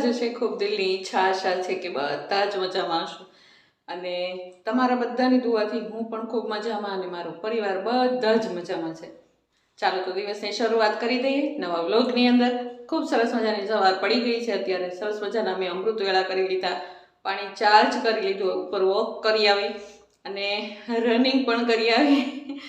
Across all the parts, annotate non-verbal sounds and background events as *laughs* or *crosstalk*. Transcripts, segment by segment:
મજા જ હશે ખૂબ દિલની ઈચ્છા, આશા છે કે બધા જ મજામાં હશું. અને તમારા બધાની દુઆથી હું પણ ખૂબ મજામાં અને મારો પરિવાર બધા જ મજામાં છે. ચાલો તો દિવસની શરૂઆત કરી દઈએ નવા વ્લોગની અંદર. ખૂબ સરસ મજાની સવાર પડી ગઈ છે. અત્યારે સરસ મજાના મેં અમૃત વેળા કરી લીધા. પાણી ચાર્જ કરી લીધું, ઉપર વોક કરી આવી અને રનિંગ પણ કરી આવી.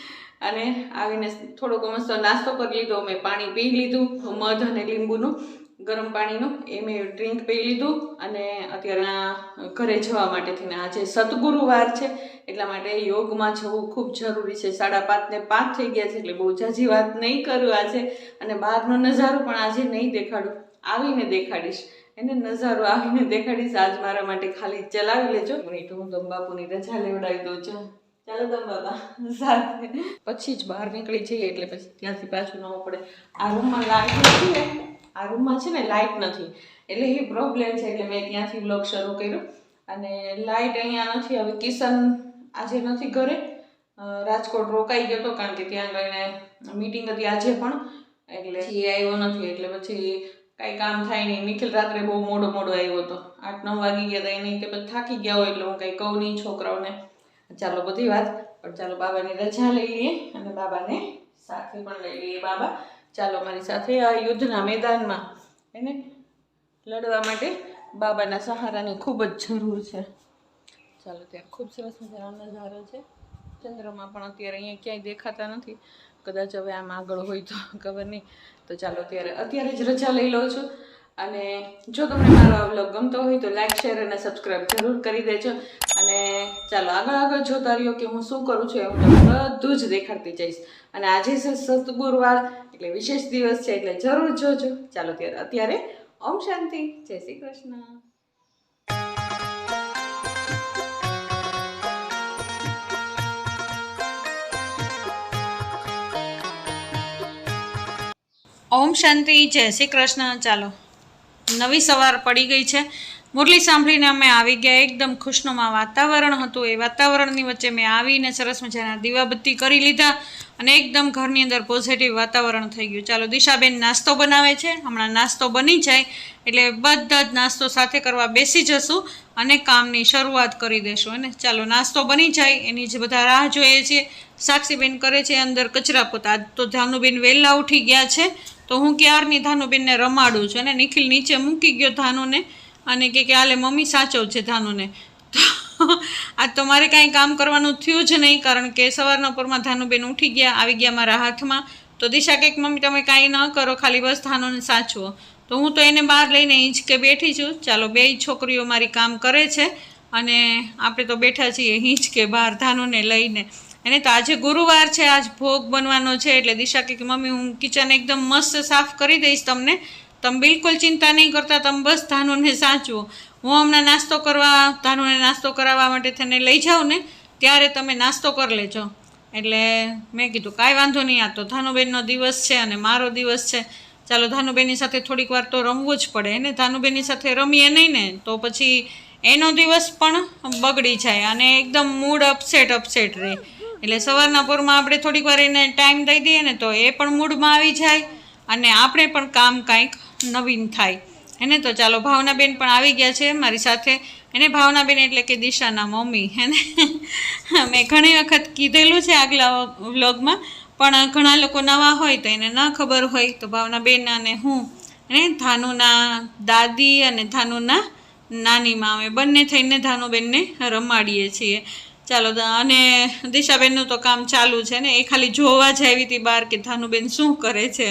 અને આવીને થોડોક મસ્ત નાસ્તો કરી લીધો. મેં પાણી પી લીધું, મધ અને લીંબુનું. ગરમ પાણીનું એ મેં ડ્રિંક પી લીધું અને અત્યારે ઘરે જવા માટે થઈને આજે સદગુરુવાર છે, એટલા માટે યોગમાં જવું ખૂબ જરૂરી છે. સાડા પાંચ ને પાંચ થઈ ગયા છે એટલે બહુ જાજી વાત નહીં કરું આજે અને બહારનો નજારો પણ આજે નહીં દેખાડું. આવીને દેખાડીશ. એને નજારો આવીને દેખાડીશ. આજ મારા માટે ખાલી ચલાવી લેજો. મિનિટ હું દમ બાપુની રજા લેવડાવી દઉં છું. ચાલો દમ બાબા સાથે. પછી જ બહાર નીકળી જઈએ એટલે પછી ત્યાંથી પાછું ન પડે. આ રૂમમાં નથી ને આ રૂમમાં છે ને લાઇટ નથી. એટલે એ પ્રોબ્લેમ છે એટલે મેં ત્યાંથી બ્લોગ શરૂ કર્યો. અને લાઇટ અહીંયા નથી, હવે કિશન આજે નથી ઘરે. રાજકોટ રોકાઈ ગયો હતો કારણ કે ત્યાં ગઈને મીટિંગ હતી આજે પણ. એટલે એ આવ્યો નથી, એટલે પછી કાંઈ કામ થાય નહીં. નિખિલ રાત્રે બહુ મોડો મોડો આવ્યો હતો આઠ, નવ વાગી ગયા હતા. એની કે પછી થાકી ગયા હોય, એટલે હું કંઈ કહું નહીં છોકરાઓને. ચાલો, બધી વાત. પણ ચાલો, બાબાની રજા લઈ લઈએ અને બાબાને સાથે પણ લઈ લઈએ, બાબા. ચાલો, મારી સાથે આ યુદ્ધના મેદાનમાં એને લડવા માટે બાબાના સહારાની ખૂબ જ જરૂર છે. ચાલો, ત્યાં ખૂબ સરસ મજાનો નજારો છે. ચંદ્રમાં પણ અત્યારે અહીંયા ક્યાંય દેખાતા નથી. કદાચ હવે આમ આગળ હોય તો ખબર નહીં. તો ચાલો, ત્યારે અત્યારે જ રજા લઈ લઉં છું. અને જો તમને મારો આ વ્લોગ ગમતો હોય તો લાઈક શેર અને સબસ્ક્રાઈબ જરૂર કરી દેજો. અને ચાલો આગળ આગળ જોતા રહ્યો કે હું શું કરું છું એ હું બધું જ દેખાડતી જઈશ. અને આજે છે સતગુરુવાર, એટલે વિશેષ દિવસ છે, એટલે જરૂર જોજો. ચાલો ત્યારે અત્યારે ઓમ શાંતિ. જય શ્રી કૃષ્ણ. ઓમ શાંતિ, જય શ્રી કૃષ્ણ. ચાલો. નવી સવાર પડી ગઈ છે. મુરલી સાંભળીને અમે આવી ગયા. એકદમ ખુશનુમા વાતાવરણ હતું. એ વાતાવરણની વચ્ચે મેં આવીને સરસ મજાના દીવાબત્તી કરી લીધા અને એકદમ ઘરની અંદર પોઝિટિવ વાતાવરણ થઈ ગયું. ચાલો, દિશાબેન નાસ્તો બનાવે છે. હમણાં નાસ્તો બની જાય એટલે બધા જ નાસ્તો સાથે કરવા બેસી જશું અને કામની શરૂઆત કરી દેશું અને ચાલો, નાસ્તો બની જાય. એની જે બધા રાહ જોઈએ છીએ સાક્ષીબેન કરે છે, અંદર કચરા પોતા. તો ધાનુબેન વહેલા ઉઠી ગયા છે. તો હું ક્યારની ધાનુબેનને રમાડું છું અને નિખિલ નીચે મૂકી ગયો ધાનુને અને કે કે હાલે મમ્મી સાચવ છે ધાનુને. આ તો મારે કાંઈ કામ કરવાનું થયું જ નહીં કારણ કે સવારના પરમાં ધાનુબેન ઉઠી ગયા, આવી ગયા મારા હાથમાં. તો દિશા કંઈક મમ્મી, તમે કાંઈ ન કરો, ખાલી બસ ધાનુને સાચવો. તો હું તો એને બહાર લઈને હિંચકે બેઠી છું, ચાલો બેય છોકરીઓ મારી કામ કરે છે અને આપણે તો બેઠા છીએ હિંચકે બહાર ધાનુને લઈને. એને તો આજે ગુરુવાર છે, આજ ભોગ બનવાનો છે, એટલે દિશા કે મમ્મી, હું કિચન એકદમ મસ્ત સાફ કરી દઈશ તમને. તમે બિલકુલ ચિંતા નહીં કરતા, તમે બસ ધાનુને સાચવો. હું હમણાં નાસ્તો કરવા, ધાનુને નાસ્તો કરાવવા માટે તેને લઈ જાઉં ને, ત્યારે તમે નાસ્તો કરી લેજો. એટલે મેં કીધું, કાંઈ વાંધો નહીં, આ તો ધાનુબેનનો દિવસ છે અને મારો દિવસ છે. ચાલો, ધાનુબેનની સાથે થોડીક વાર તો રમવું જ પડે ને ધાનુબેનની સાથે રમીએ નહીં ને, તો પછી એનો દિવસ પણ બગડી જાય અને એકદમ મૂડ અપસેટ અપસેટ રહે એટલે સવારના પોરમાં આપણે થોડીક વાર એને ટાઈમ દઈ દઈએ ને તો એ પણ મૂડમાં આવી જાય અને આપણે પણ કામ કાંઈક નવીન થાય. એને તો ચાલો ભાવનાબેન પણ આવી ગયા છે મારી સાથે. એને ભાવનાબેન એટલે કે દિશાના મમ્મી એને મેં ઘણી વખત કીધેલું છે આગલા વ્લોગમાં, પણ ઘણા લોકો નવા હોય તો એને ન ખબર હોય. તો ભાવનાબેન અને હું એને ધાનુના દાદી અને ધાનુના નાની મા અમે બંને થઈને ધાનુબેનને રમાડીએ છીએ. ચાલો અને દિશાબેનનું તો કામ ચાલુ છે ને, એ ખાલી જોવા જ આવી હતી બહાર કે ધાનુબેન શું કરે છે?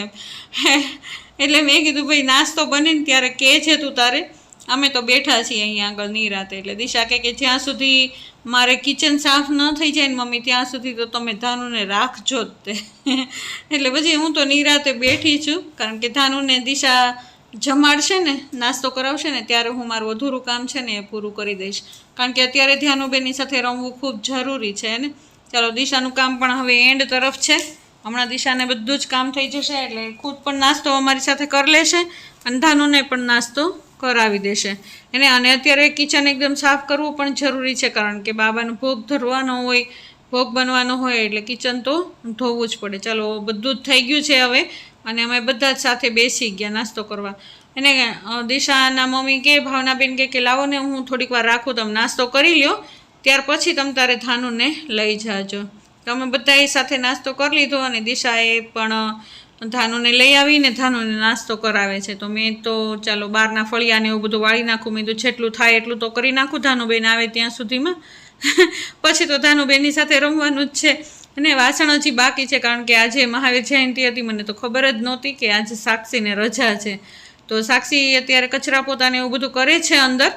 એટલે મેં કીધું, ભાઈ, નાસ્તો બને ને ત્યારે કે છે તું તારે? અમે તો બેઠા છીએ અહીંયા આગળ નિરાતે એટલે દિશા કહે કે, જ્યાં સુધી મારે કિચન સાફ ન થઈ જાય ને, મમ્મી, ત્યાં સુધી તો તમે ધાનુને રાખજો જ તે. *laughs* એટલે પછી હું તો નિરાતે બેઠી છું, કારણ કે ધાનુને દિશા જમાડશે ને, નાસ્તો કરાવશે ને, ત્યારે હું મારું અધૂરું કામ છે ને એ પૂરું કરી દઈશ. કારણ કે અત્યારે ધ્યાનુબેનની સાથે રમવું ખૂબ જરૂરી છે ને? ચાલો, દિશાનું કામ પણ હવે એન્ડ તરફ છે. હમણાં દિશાને બધું જ કામ થઈ જશે, એટલે ખુદ પણ નાસ્તો અમારી સાથે કરી લેશે અને ધાનુને પણ નાસ્તો કરાવી દેશે. એને અને અત્યારે કિચન એકદમ સાફ કરવું પણ જરૂરી છે, કારણ કે બાબાનો ભોગ ધરવાનો હોય, ભોગ બનવાનો હોય, એટલે કિચન તો ધોવું જ પડે. ચાલો, બધું જ થઈ ગયું છે હવે, અને અમે બધા જ સાથે બેસી ગયા નાસ્તો કરવા. એને દિશાના મમ્મી કે, ભાવનાબેન કે લાવો ને હું થોડીક વાર રાખું, તમે નાસ્તો કરી લ્યો. ત્યાર પછી તમે તારે ધાનુને લઈ જાજો. તમે બધાએ સાથે નાસ્તો કરી લીધો અને દિશાએ પણ ધાનુને લઈ આવીને ધાનુને નાસ્તો કરાવે છે. તો મેં તો, ચાલો, બહારના ફળિયાને એવું બધું વાળી નાખું. મેં તો જેટલું થાય એટલું તો કરી નાખું. ધાનુબેન આવે ત્યાં સુધીમાં. *laughs* પછી તો ધાનુબેનની સાથે રમવાનું જ છે. અને વાસણ હજી બાકી છે, કારણ કે આજે મહાવીર જયંતિ હતી. મને તો ખબર જ નહોતી કે આજે સાક્ષીને રજા છે. તો સાક્ષી અત્યારે કચરા પોતાને એવું બધું કરે છે અંદર.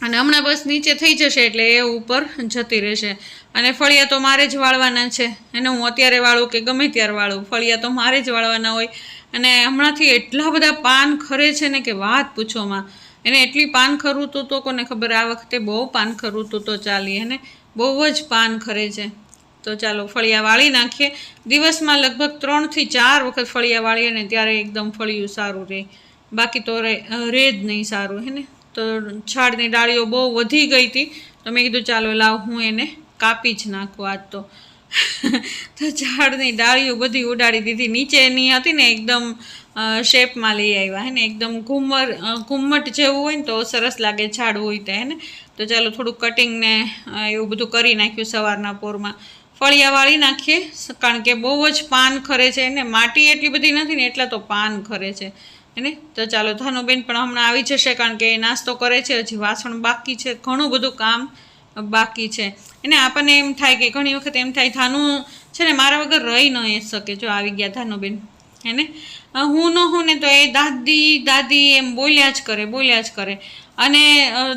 અને હમણાં બસ નીચે થઈ જશે એટલે એ ઉપર જતી રહેશે. અને ફળિયા તો મારે જ વાળવાના છે. એને હું અત્યારે વાળું કે ગમે ત્યારે વાળું. ફળિયા તો મારે જ વાળવાના હોય. અને હમણાંથી એટલા બધા પાન ખરે છે ને કે વાત પૂછોમાં એને એટલી પાન ખરું તો કોને ખબર આ વખતે બહુ પાન ખરું તો ચાલી એને બહુ જ પાન ખરે છે. તો ચાલો ફળિયા વાળી નાખીએ. દિવસમાં લગભગ ત્રણથી ચાર વખત ફળિયા વાળીએ ને ત્યારે એકદમ ફળિયું સારું રહે બાકી તો રહે જ નહીં સારું, હે ને? તો છાડની ડાળીઓ બહુ વધી ગઈ હતી, તો મેં કીધું, ચાલો, લાવ, હું એને કાપી જ નાખું આજ તો. *laughs* ઝાડની ડાળીઓ બધી ઉડાડી દીધી. નીચેની હતી ને એકદમ શેપમાં લઈ આવ્યા, હે ને? એકદમ ઘુમર ઘુમ્મટ જેવું હોય ને તો સરસ લાગે ઝાડ હોય તે, હે ને? તો ચાલો, થોડું કટિંગને એવું બધું કરી નાખ્યું સવારના પોરમાં. ફળિયા વાળી નાખીએ, કારણ કે બહુ જ પાન ખરે છે ને? માટી એટલી બધી નથી ને, એટલા તો પાન ખરે છે. એને તો ચાલો, ધાનુબેન પણ હમણાં આવી જશે કારણ કે એ નાસ્તો કરે છે, હજી વાસણ બાકી છે, ઘણું બધું કામ બાકી છે. એને આપણને એમ થાય કે ઘણી વખત એમ થાય, ધાનુ છે ને, મારા વગર રહી ન શકે. જો આવી ગયા ધાનુબેન એને હું ન હું ને તો એ દાદી દાદી એમ બોલ્યા જ કરે, બોલ્યા જ કરે. અને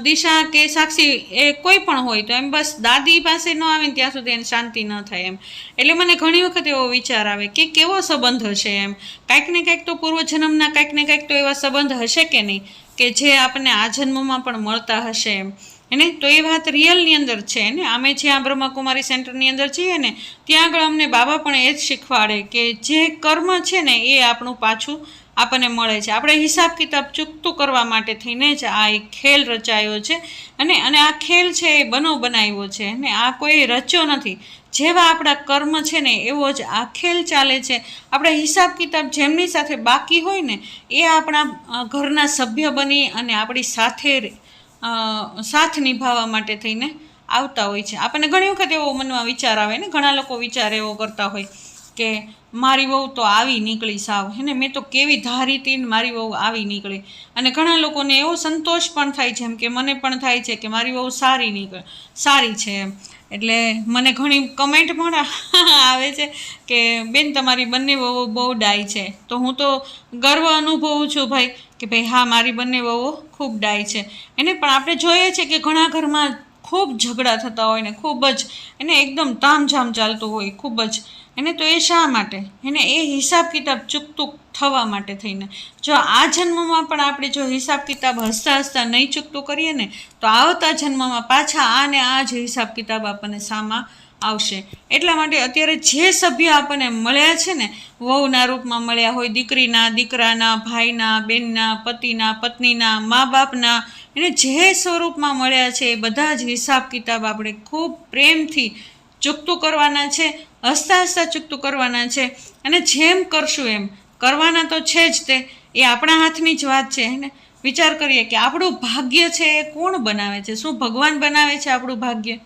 દિશા કે સાક્ષી એ કોઈ પણ હોય તો એમ બસ દાદી પાસે ન આવે ને ત્યાં સુધી એને શાંતિ ન થાય એમ. એટલે મને ઘણી વખત એવો વિચાર આવે કે કેવો સંબંધ હશે એમ. કાંઈક ને કાંઈક તો પૂર્વજન્મના કાંઈક ને કાંઈક તો એવા સંબંધ હશે કે નહીં કે જે આપણને આ જન્મમાં પણ મળતા હશે એમ. એને તો એ વાત રિયલની અંદર છે ને? અમે જ્યાં બ્રહ્માકુમારી સેન્ટરની અંદર જઈએ ને, ત્યાં આગળ અમને બાબા પણ એ જ શીખવાડે કે જે કર્મ છે ને એ આપણું પાછું આપણને મળે છે. આપણે હિસાબ કિતાબ ચૂકતું કરવા માટે થઈને જ આ એક ખેલ રચાયો છે અને અને આ ખેલ છે એ બનો બનાવ્યો છે ને આ કોઈ રચ્યો નથી. જેવા આપણા કર્મ છે ને એવો જ આ ખેલ ચાલે છે. આપણે હિસાબ કિતાબ જેમની સાથે બાકી હોય ને એ આપણા ઘરના સભ્ય બની અને આપણી સાથે સાથ નિભાવવા માટે થઈને આવતા હોય છે. આપણને ઘણી વખત એવો મનમાં વિચાર આવે ને, ઘણા લોકો વિચાર એવો કરતા હોય કે મારી વહુ તો આવી નીકળી સાવ. હેને, મેં તો કેવી ધારી હતી ને મારી વહુ આવી નીકળી. અને ઘણા લોકોને એવો સંતોષ પણ થાય છે એમ કે મને પણ થાય છે કે મારી વહુ સારી નીકળે, સારી છે એમ. એટલે મને ઘણી કમેન્ટ પણ *laughs* આવે છે કે, બેન, તમારી બંને વહુ બહુ ડાય છે. તો હું તો ગર્વ અનુભવું છું ભાઈ કે ભાઈ, હા, મારી બંને વહુ ખૂબ ડાય છે. એને પણ આપણે જોઈએ છે કે ઘણા ઘરમાં ખૂબ ઝઘડા થતા હોય ને ખૂબ જ, એને એકદમ તામઝામ ચાલતું હોય, ખૂબ જ. એને તો એ શા માટે? એને એ હિસાબ કિતાબ ચૂકતું થવા માટે થઈને. જો આ જન્મમાં પણ આપણે જો હિસાબ કિતાબ હસતા હસતા નહીં ચૂકતું કરીએ ને, તો આવતા જન્મમાં પાછા આ ને આ જ હિસાબ કિતાબ આપણને સામા આવશે. એટલા માટે અત્યારે જે સભ્ય આપણને મળ્યા છે ને, વહુના રૂપમાં મળ્યા હોય દીકરીના, દીકરાના, ભાઈના, બેનના, પતિના, પત્નીના મા બાપના એને જે સ્વરૂપમાં મળ્યા છે એ બધા જ હિસાબ કિતાબ આપણે ખૂબ પ્રેમથી ચૂકતું કરવાના છે. હસતા હસતા ચૂકતું કરવાના છે. અને જેમ કરશું એમ. કરવાના તો છે જ તે. એ આપણા હાથની જ વાત છે ને વિચાર કરીએ કે આપણું ભાગ્ય છે એ કોણ બનાવે છે? શું ભગવાન બનાવે છે આપણું ભાગ્ય?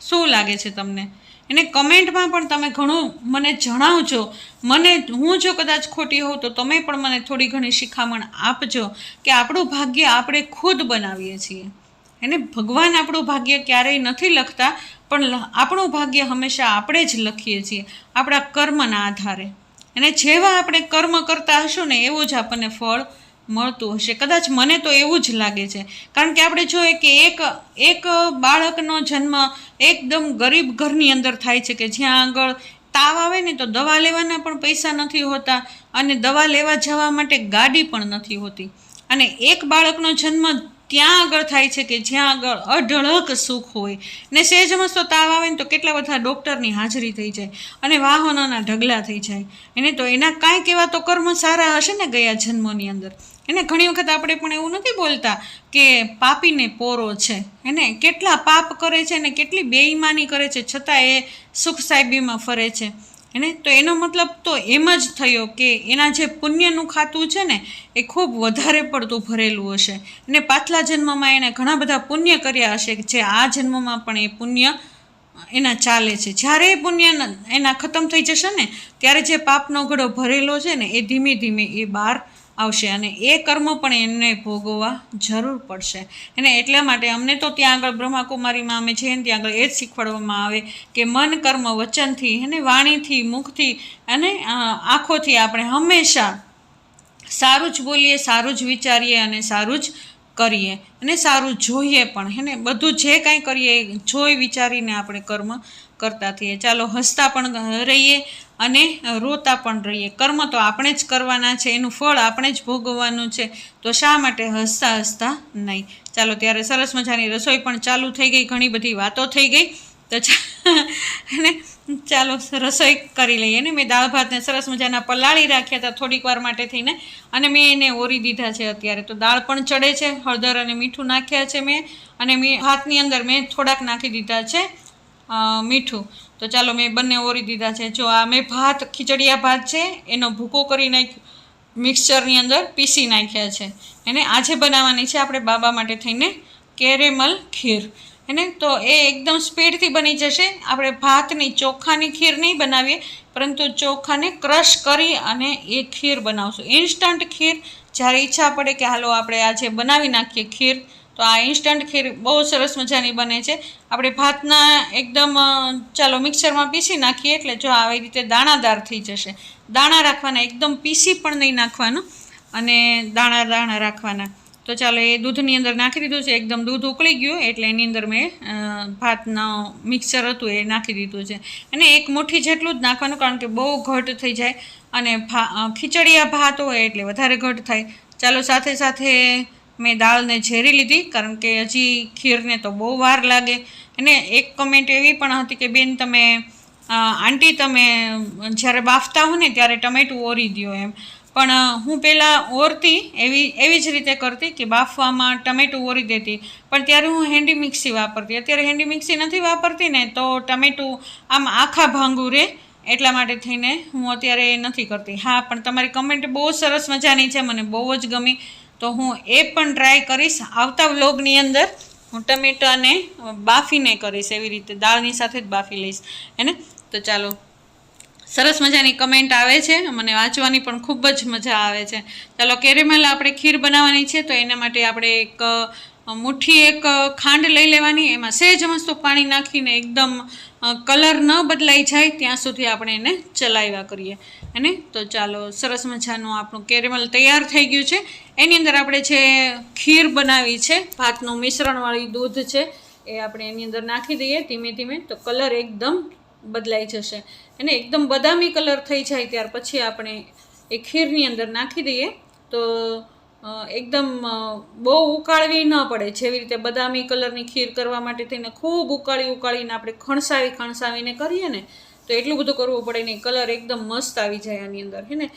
શું લાગે છે તમને? એને કમેન્ટમાં પણ તમે ઘણું મને જણાવજો. મને, હું જો કદાચ ખોટી હોઉં તો તમે પણ મને થોડી ઘણી શિખામણ આપજો કે આપણું ભાગ્ય આપણે ખુદ બનાવીએ છીએ. એને ભગવાન આપણું ભાગ્ય ક્યારેય નથી લખતા. પણ આપણું ભાગ્ય હંમેશા આપણે જ લખીએ છીએ, આપણા કર્મના આધારે. અને જેવા આપણે કર્મ કરતા હશું ને, એવું જ આપણને ફળ મળતું હશે. કદાચ મને તો એવું જ લાગે છે. કારણ કે આપણે જોઈએ કે એક એક બાળકનો જન્મ એકદમ ગરીબ ઘરની અંદર થાય છે કે જ્યાં આગળ તાવ આવે ને, તો દવા લેવાના પણ પૈસા નથી હોતા અને દવા લેવા જવા માટે ગાડી પણ નથી હોતી. અને એક બાળકનો જન્મ ત્યાં આગળ થાય છે કે જ્યાં આગળ અઢળક સુખ હોય. ને સહેજ મસ્તો તાવ આવે ને તો કેટલા બધા ડૉક્ટરની હાજરી થઈ જાય અને વાહનોના ઢગલા થઈ જાય. એને તો એના કાંઈક એવા તો કર્મ સારા હશે ને ગયા જન્મોની અંદર. એને ઘણી વખત આપણે પણ એવું નથી બોલતા કે પાપીને પોરો છે. એને કેટલા પાપ કરે છે ને કેટલી બેઈમાની કરે છે છતાં એ સુખ સાહેબીમાં ફરે છે. એને તો એનો મતલબ તો એમ જ થયો કે એના જે પુણ્યનું ખાતું છે ને, એ ખૂબ વધારે પડતું ભરેલું હશે. અને પાછલા જન્મમાં એણે ઘણા બધા પુણ્ય કર્યા હશે જે આ જન્મમાં પણ એ પુણ્ય એના ચાલે છે. જ્યારે એ પુણ્ય એના ખતમ થઈ જશે ને, ત્યારે જે પાપનો ઘડો ભરેલો છે ને, એ ધીમે ધીમે એ બહાર આવશે અને એ કર્મ પણ એમને ભોગવવા જરૂર પડશે. અને એટલા માટે અમને તો ત્યાં આગળ બ્રહ્માકુમારીમાં અમે ને ત્યાં આગળ એ જ શીખવાડવામાં આવે કે મન કર્મ વચનથી અને વાણીથી, મુખથી અને આંખોથી આપણે હંમેશા સારું જ બોલીએ, સારું જ વિચારીએ અને સારું જ કરીએ અને સારું જોઈએ પણ. હે ને? બધું જે કાંઈ કરીએ જોઈ વિચારીને આપણે કર્મ કરતા થઈએ. ચાલો, હસતા પણ રહીએ અને રોતા પણ રહીએ. કર્મ તો આપણે જ કરવાના છે, એનું ફળ આપણે જ ભોગવવાનું છે. તો શા માટે હસતા હસતા નહીં? ચાલો, ત્યારે સરસ મજાની રસોઈ પણ ચાલુ થઈ ગઈ, ઘણી બધી વાતો થઈ ગઈ. તો *laughs* અને ચાલો, રસોઈ કરી લઈએ. ને મેં દાળ ભાતને સરસ મજાના પલાળી રાખ્યા હતા થોડીક વાર માટે થઈને. અને મેં એને ઓરી દીધા છે અત્યારે. તો દાળ પણ ચડે છે, હળદર અને મીઠું નાખ્યા છે મેં. અને મેં ભાતની અંદર મેં થોડાક નાખી દીધા છે. મીઠું. તો ચાલો મેં બંને ઓરી દીધા છે. જો આ મેં ભાત, ખીચડિયા ભાત છે, એનો ભૂકો કરી નાખ્યો મિક્સચરની અંદર પીસી નાખ્યા છે. એને આજે બનાવવાની છે આપણે બાબા માટે થઈને કેરેમલ ખીર. એને તો એ એકદમ સ્પીડથી બની જશે. આપણે ભાતની, ચોખાની ખીર નહીં બનાવીએ, પરંતુ ચોખાને ક્રશ કરી અને એ ખીર બનાવશું. ઇન્સ્ટન્ટ ખીર, જ્યારે ઈચ્છા પડે કે હાલો આપણે આજે બનાવી નાખીએ ખીર તો આ ઇન્સ્ટન્ટ ખીર બહુ સરસ મજાની બને છે. આપણે ભાતના એકદમ ચાલો મિક્સરમાં પીસી નાખીએ એટલે જો આવી રીતે દાણાદાર થઈ જશે. દાણા રાખવાના, એકદમ પીસી પણ નહીં નાખવાનું અને દાણા દાણા રાખવાના. તો ચાલો એ દૂધની અંદર નાખી દીધું છે. એકદમ દૂધ ઉકળી ગયું એટલે એની અંદર મેં ભાતનું મિક્સર હતું એ નાખી દીધું છે. અને એક મુઠ્ઠી જેટલું જ નાખવાનું કારણ કે બહુ ઘટ થઈ જાય અને ખીચડિયા ભાત હોય એટલે વધારે ઘટ થાય. ચાલો સાથે સાથે મેં દાળને ઝેરી લીધી, કારણ કે હજી ખીરને તો બહુ વાર લાગે. અને એક કમેન્ટ એવી પણ હતી કે, બેન, તમે આંટી તમે જ્યારે બાફતા હો ને ત્યારે ટમેટું ઓરી દ્યો એમ. પણ હું પહેલાં ઓરતી એવી એવી જ રીતે કરતી કે બાફવામાં ટમેટું ઓરી દેતી. પણ ત્યારે હું હેન્ડી મિક્સી વાપરતી. અત્યારે હેન્ડી મિક્સી નથી વાપરતી ને, તો ટમેટું આમ આખા ભાંગું રહે એટલા માટે થઈને હું અત્યારે એ નથી કરતી. હા, પણ તમારી કમેન્ટ બહુ સરસ મજાની છે, મને બહુ જ ગમી. તો હું એ પણ ટ્રાય કરીશ. આવતા વ્લોગની અંદર હું ટમેટાને બાફીને કરીશ. એવી રીતે દાળની સાથે જ બાફી લઈશ. હેને તો ચાલો. સરસ મજાની કમેન્ટ આવે છે. મને વાંચવાની પણ ખૂબ જ મજા આવે છે. ચાલો, કેરેમલ આપણે ખીર બનાવવાની છે, તો એના માટે આપણે એક મુઠ્ઠી એક ખાંડ લઈ લેવાની. એમાં સહેજ મસ્તો પાણી નાખીને એકદમ કલર ન બદલાઈ જાય, ત્યાં સુધી આપણે એને ચલાવ્યા કરીએ. અને તો ચાલો, સરસ મજાનું આપણું કેરેમલ તૈયાર થઈ ગયું છે. એની અંદર આપણે જે ખીર બનાવી છે. ભાતનું મિશ્રણવાળી દૂધ છે. એ આપણે એની અંદર નાખી દઈએ ધીમે ધીમે, તો કલર એકદમ બદલાઈ જશે. અને એકદમ બદામી કલર થઈ જાય ત્યાર પછી આપણે એ ખીરની અંદર નાખી દઈએ. તો એકદમ બહુ ઉકાળવી ન પડે. જેવી રીતે બદામી કલરની ખીર કરવા માટે થઈને ખૂબ ઉકાળી ઉકાળીને આપણે ખણસાવી ખણસાવીને કરીએ ને તો એટલું બધું કરવું પડે નહીં કલર એકદમ મસ્ત આવી જાય આની અંદર, હે ને?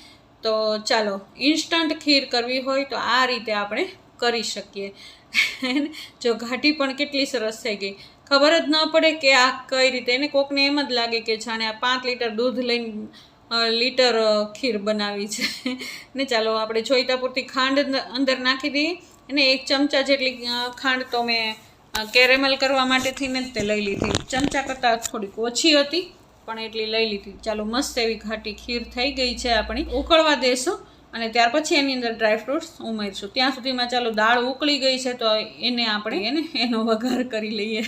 તો ચાલો ઇન્સ્ટન્ટ ખીર કરવી હોય તો આ રીતે આપણે કરી શકીએ. જો ઘાટી પણ કેટલી સરસ થઈ ગઈ. ખબર જ ન પડે કે આ કઈ રીતે, એને કોકને એમ જ લાગે કે જાણે આ પાંચ લીટર દૂધ લઈને લીટર ખીર બનાવી છે. ને ચાલો, આપણે જોઈતા પૂરતી ખાંડ અંદર- અંદર નાખી દઈએ અને એક ચમચા જેટલી ખાંડ તો મેં કેરેમલ કરવા માટે થઈને જ તે લઈ લીધી. ચમચા કરતાં થોડીક ઓછી હતી. પણ એટલી લઈ લીધી. ચાલો મસ્ત એવી ઘાટી ખીર થઈ ગઈ છે આપણી. ઉકળવા દેશું અને ત્યાર પછી એની અંદર ડ્રાય ફ્રૂટ્સ ઉમેરશું. ત્યાં સુધીમાં ચાલો દાળ ઉકળી ગઈ છે તો એને આપણે એને, એનો વઘાર કરી લઈએ.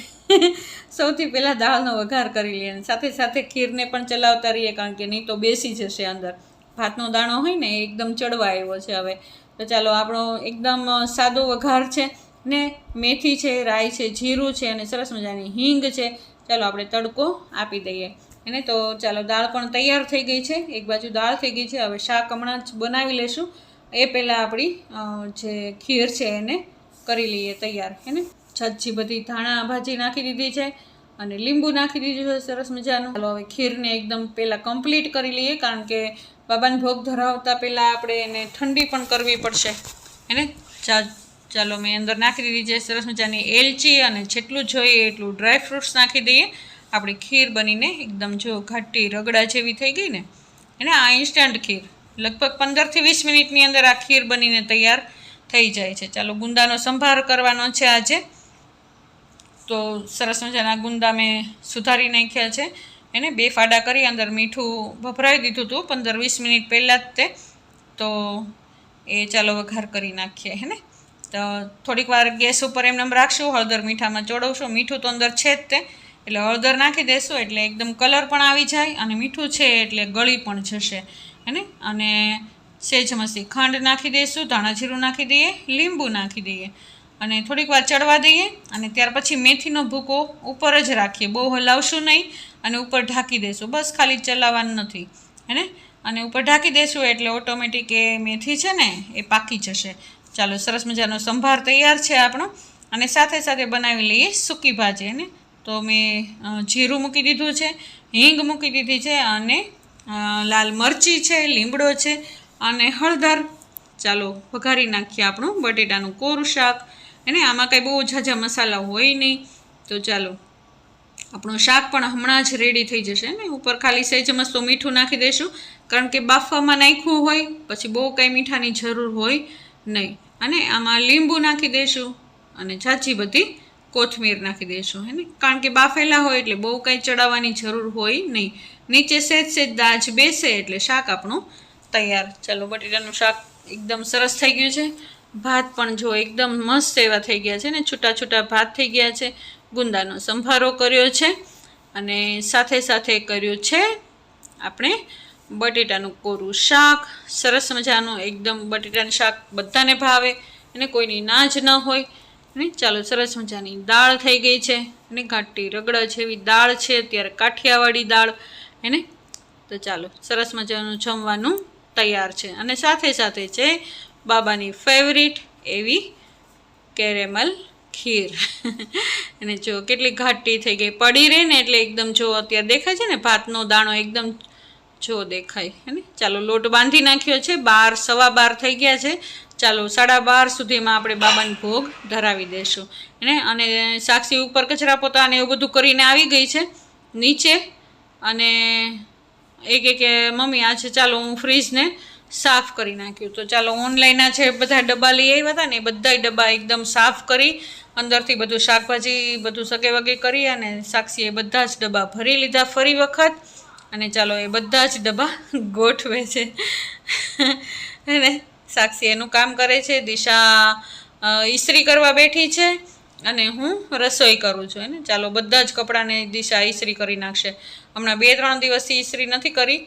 સૌથી પહેલાં દાળનો વઘાર કરી લઈએ સાથે સાથે ખીરને પણ ચલાવતા રહીએ કારણ કે નહીં તો બેસી જશે અંદર. ભાતનો દાણો હોય ને એકદમ ચડવા આવ્યો છે હવે. તો ચાલો આપણો એકદમ સાદો વઘાર છે ને મેથી છે, રાઈ છે, જીરું છે અને સરસ મજાની હિંગ છે. ચાલો આપણે તડકો આપી દઈએ. એને તો ચાલો દાળ પણ તૈયાર થઈ ગઈ છે. એક બાજુ દાળ થઈ ગઈ છે. હવે શાક હમણાં જ બનાવી લેશું. એ પહેલાં આપણી જે ખીર છે એને કરી લઈએ તૈયાર હેને છજ્જી બધી ધાણા ભાજી નાખી દીધી છે અને લીંબુ નાખી દીધું છે. સરસ મજાનું. ચાલો હવે ખીરને એકદમ પહેલાં કમ્પ્લીટ કરી લઈએ કારણ કે બાબાને ભોગ ધરાવતા પહેલાં આપણે એને ઠંડી પણ કરવી પડશે. એને ચાલો મેં અંદર નાખી દીધી છે. સરસ મજાની એલચી અને જેટલું જોઈએ એટલું ડ્રાય ફ્રૂટ્સ નાખી દઈએ. આપણી ખીર બનીને એકદમ જો ઘાટી રગડા જેવી થઈ ગઈ ને, એને આ ઇન્સ્ટન્ટ ખીર, લગભગ પંદરથી વીસ મિનિટની અંદર આ ખીર બનીને તૈયાર થઈ જાય છે. ચાલો, ગુંદાનો સંભાર કરવાનો છે આજે. તો સરસ મજાના ગુંદા મેં સુધારી નાખ્યા છે. એને બે ફાડા કરી અંદર મીઠું ભભરાવી દીધું હતું પંદર વીસ મિનિટ પહેલાં જ તે. તો એ ચાલો વઘાર કરી નાખીએ, હે ને? તો થોડીક વાર ગેસ ઉપર એમને એમ રાખશું, હળદર મીઠામાં ચોડવશું. મીઠું તો અંદર છે જ તે. એટલે હળદર નાખી દેશું એટલે એકદમ કલર પણ આવી જાય અને મીઠું છે એટલે ગળી પણ જશે હેને અને સેજ મસી ખાંડ નાખી દઈશું ધાણા જીરું નાખી દઈએ, લીંબુ નાખી દઈએ. અને થોડીક વાર ચડવા દઈએ અને ત્યાર પછી મેથીનો ભૂકો ઉપર જ રાખીએ. બહુ હલાવશું નહીં અને ઉપર ઢાંકી દઈશું બસ ખાલી ચલાવવાનું નથી હેને અને ઉપર ઢાંકી દઈશું એટલે ઓટોમેટિક એ મેથી છે ને, એ પાકી જશે. ચાલો, સરસ મજાનો સંભાર તૈયાર છે આપણો. અને સાથે સાથે બનાવી લઈએ સૂકી ભાજી હેને તો મેં જીરું મૂકી દીધું છે, હિંગ મૂકી દીધી છે અને લાલ મરચી છે, લીમડો છે અને હળદર. ચાલો, વઘારી નાખીએ આપણું બટેટાનું કોરું શાક. એને આમાં કાંઈ બહુ ઝાઝા મસાલા હોય નહીં. તો ચાલો, આપણું શાક પણ હમણાં જ રેડી થઈ જશે ને. ઉપર ખાલી સહેજ મસ્તો મીઠું નાખી દઈશું. કારણ કે બાફવામાં નાખ્યું હોય, પછી બહુ કાંઈ મીઠાની જરૂર હોય નહીં. અને આમાં લીંબુ નાખી દઈશું અને ઝાચી બધી કોથમીર નાખી દઈશું હે ને? કારણ કે બાફેલા હોય એટલે બહુ કાંઈ ચડાવવાની જરૂર હોય નહીં. નીચે સહેજ સહેજ દાજ બેસે એટલે શાક આપણું તૈયાર. ચાલો, બટેટાનું શાક એકદમ સરસ થઈ ગયું છે. ભાત પણ જો એકદમ મસ્ત એવા થઈ ગયા છે ને, છૂટા છૂટા ભાત થઈ ગયા છે. ગુંદાનો સંભારો કર્યો છે અને સાથે સાથે કર્યું છે આપણે બટેટાનું કોરું શાક. સરસ મજાનું એકદમ બટેટાનું શાક બધાને ભાવે અને કોઈની ના જ ન હોય. ને ચાલો, સરસ મજાની દાળ થઈ ગઈ છે અને ઘાટી રગડા જેવી દાળ છે, અત્યારે કાઠિયાવાડી દાળ એને તો ચાલો, સરસ મજાનું જમવાનું તૈયાર છે. અને સાથે સાથે છે બાબાની ફેવરિટ એવી કેરેમલ ખીર. *laughs* અને જો કેટલી ઘાટી થઈ ગઈ, પડી રહે ને એટલે એકદમ જો અત્યારે દેખાય છે ને, ભાતનો દાણો એકદમ જો દેખાય, હે ને? ચાલો, લોટ બાંધી નાખ્યો છે. બાર, સવા બાર થઈ ગયા છે. ચાલો, સાડા બાર સુધીમાં આપણે બાબાને ભોગ ધરાવી દઈશું એને અને સાક્ષી ઉપર કચરા પોતા અને એવું બધું કરીને આવી ગઈ છે. નીચે અને એક એક મમ્મી આજે ચાલો, હું ફ્રીજને સાફ કરી નાખ્યું. તો ચાલો ઓનલાઈનના છે, બધા ડબ્બા લઈ આવ્યા હતા ને, એ બધાય ડબ્બા એકદમ સાફ કરી, અંદરથી બધું શાકભાજી બધું સગે વગે કરી અને સાક્ષીએ બધા જ ડબ્બા ભરી લીધા. ફરી વખત અને ચાલો એ બધા જ ડબ્બા ગોઠવે છે. અને સાક્ષી એનું કામ કરે છે. દિશા ઇસ્ત્રી કરવા બેઠી છે અને હું રસોઈ કરું છું. એને ચાલો બધા જ કપડાને દિશા ઇસ્ત્રી કરી નાખશે. હમણાં બે ત્રણ દિવસથી ઇસ્ત્રી નથી કરી,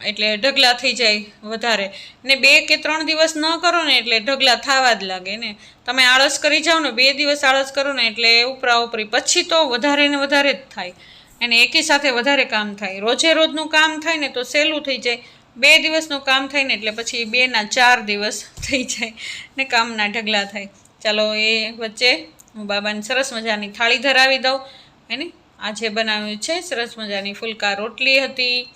એટલે ઢગલા થઈ જાય વધારે. ને બે કે ત્રણ દિવસ ન કરો ને એટલે ઢગલા થવા જ લાગે. ને? તમે આળસ કરી જાઓ ને, બે દિવસ આળસ કરો ને એટલે ઉપરા ઉપરી. પછી તો વધારે ને વધારે જ થાય. એને એકી સાથે વધારે કામ થાય. રોજે રોજનું કામ થાય ને તો સહેલું થઈ જાય. બે દિવસનું કામ થાય ને એટલે પછી બેના ચાર દિવસ થઈ જાય ને કામના ઢગલા થાય. ચાલો એ વચ્ચે હું બાબાને સરસ મજાની થાળી ધરાવી દઉં. એને આજે બનાવ્યું છે, સરસ મજાની ફુલકા રોટલી હતી,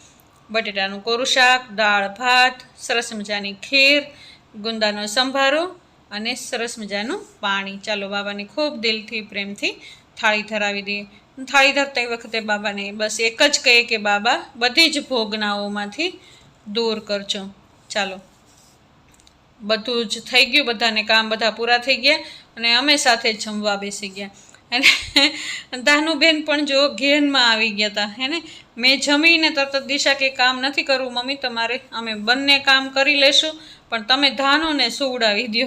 બટેટાનું કોરું શાક, દાળ, ભાત, સરસ મજાની ખીર, ગુંદાનો સંભારો અને સરસ મજાનું પાણી. ચાલો બાબાને ખૂબ દિલથી પ્રેમથી થાળી ધરાવી દઈએ. થાળી ધરતી વખતે બાબાને બસ એક જ કહે કે, બાબા, બધી જ ભોગનાઓમાંથી દૂર કરજો. ચાલો. બધું જ થઈ ગયું, બધાને કામ બધા પૂરા થઈ ગયા અને અમે સાથે જમવા બેસી ગયા. અને દાનુબેન પણ જો ઘેનમાં આવી ગયા હતા હે ને? મેં જમીને તરત દિશા કે કામ નથી કરવું મમ્મી, તમારે અમે બંને કામ કરી લેશું. પણ તમે ધાનોને સુવડાવી દો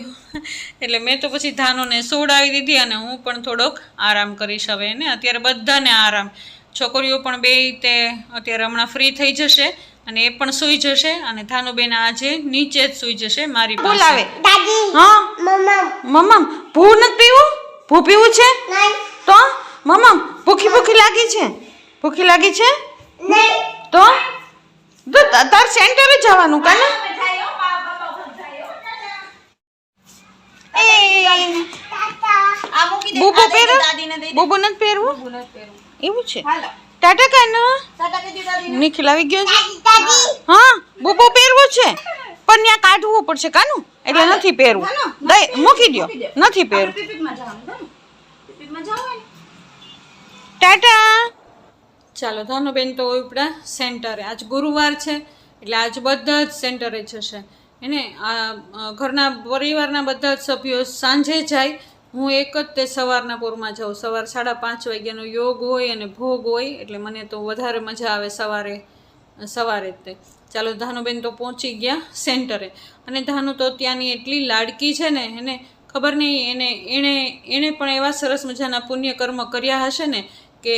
એટલે મેં તો પછી ધાનોને સુવડાવી દીધી અને હું પણ થોડોક આરામ કરીશ હવે ને અત્યારે બધાને આરામ. છોકરીઓ પણ બે તે અત્યારે હમણાં ફ્રી થઈ જશે અને એ પણ સૂઈ જશે અને ધાનુબેન આજે નીચે જ સૂઈ જશે મારી પાસે. દાદી હા? મમ્મા. ભૂ નથી પીવું? ભૂ પીવું છે? તો? મમ્મા ભૂખી ભૂખી લાગી છે? ભૂખી લાગી છે? તો? તાર સેન્ટરે જવાનું કાને? બુબુ પહેરો? બુબુ નથી પહેરવું? એવું છે? ટાટા કાનો? નિખિલ આવી ગયો છે? હા બુબુ પહેરવું છે? પણ ત્યાં કાઢવું પડશે કાનું? એટલે નથી પહેરવું. દઈ મૂકી દો નથી પહેરવું. ટાટા. ચાલો ધાનુબેન તો ઉપડા સેન્ટરે. આજ ગુરુવાર છે એટલે આજ બધા જ સેન્ટરે જશે. એને આ ઘરના પરિવારના બધા જ સભ્યો સાંજે જાય. હું એક જ તે સવારના પોરમાં જાઉં. સવાર સાડા પાંચ વાગ્યાનો યોગ હોય અને ભોગ હોય, એટલે મને તો વધારે મજા આવે સવારે સવારે જ તે. ચાલો, ધાનુબેન તો પહોંચી ગયા સેન્ટરે. અને ધાનુ તો ત્યાંની એટલી લાડકી છે ને, એને ખબર નહીં, એને એણે એણે પણ એવા સરસ મજાના પુણ્ય કર્મ કર્યા હશે ને કે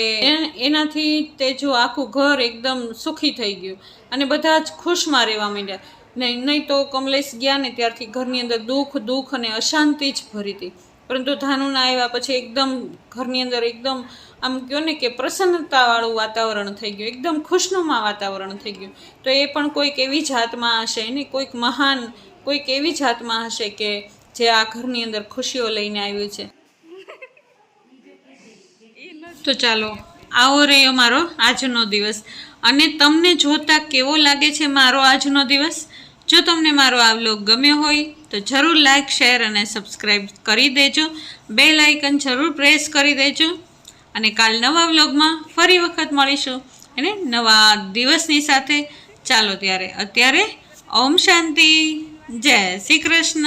એનાથી તે જો આખું ઘર એકદમ સુખી થઈ ગયું. અને બધા જ ખુશમાં રહેવા માંડ્યા. નહીં નહીં તો કમલેશ ગયા ને ત્યારથી ઘરની અંદર દુઃખ દુઃખ અને અશાંતિ જ ભરી હતી. પરંતુ ધાનુના આવ્યા પછી એકદમ ઘરની અંદર એકદમ આમ કહો ને કે પ્રસન્નતાવાળું વાતાવરણ થઈ ગયું, એકદમ ખુશનુમા વાતાવરણ થઈ ગયું. તો એ પણ કોઈક એવી જાતમાં હશે ને, કોઈક મહાન, કોઈક એવી જાતમાં હશે કે જે આ ઘરની અંદર ખુશીઓ લઈને આવ્યું છે. તો ચાલો, આવો રે અમારો આજનો દિવસ. અને તમને જોતા કેવો લાગે છે મારો આજનો દિવસ? જો તમને મારો આ વ્લોગ ગમ્યો હોય, તો જરૂર લાઇક શેર અને સબસ્ક્રાઈબ કરી દેજો. બે લાઇકન જરૂર પ્રેસ કરી દેજો. અને કાલ નવા વ્લોગમાં ફરી વખત મળીશું. અને નવા દિવસની સાથે. ચાલો ત્યારે, અત્યારે ઓમ શાંતિ. જય શ્રી કૃષ્ણ.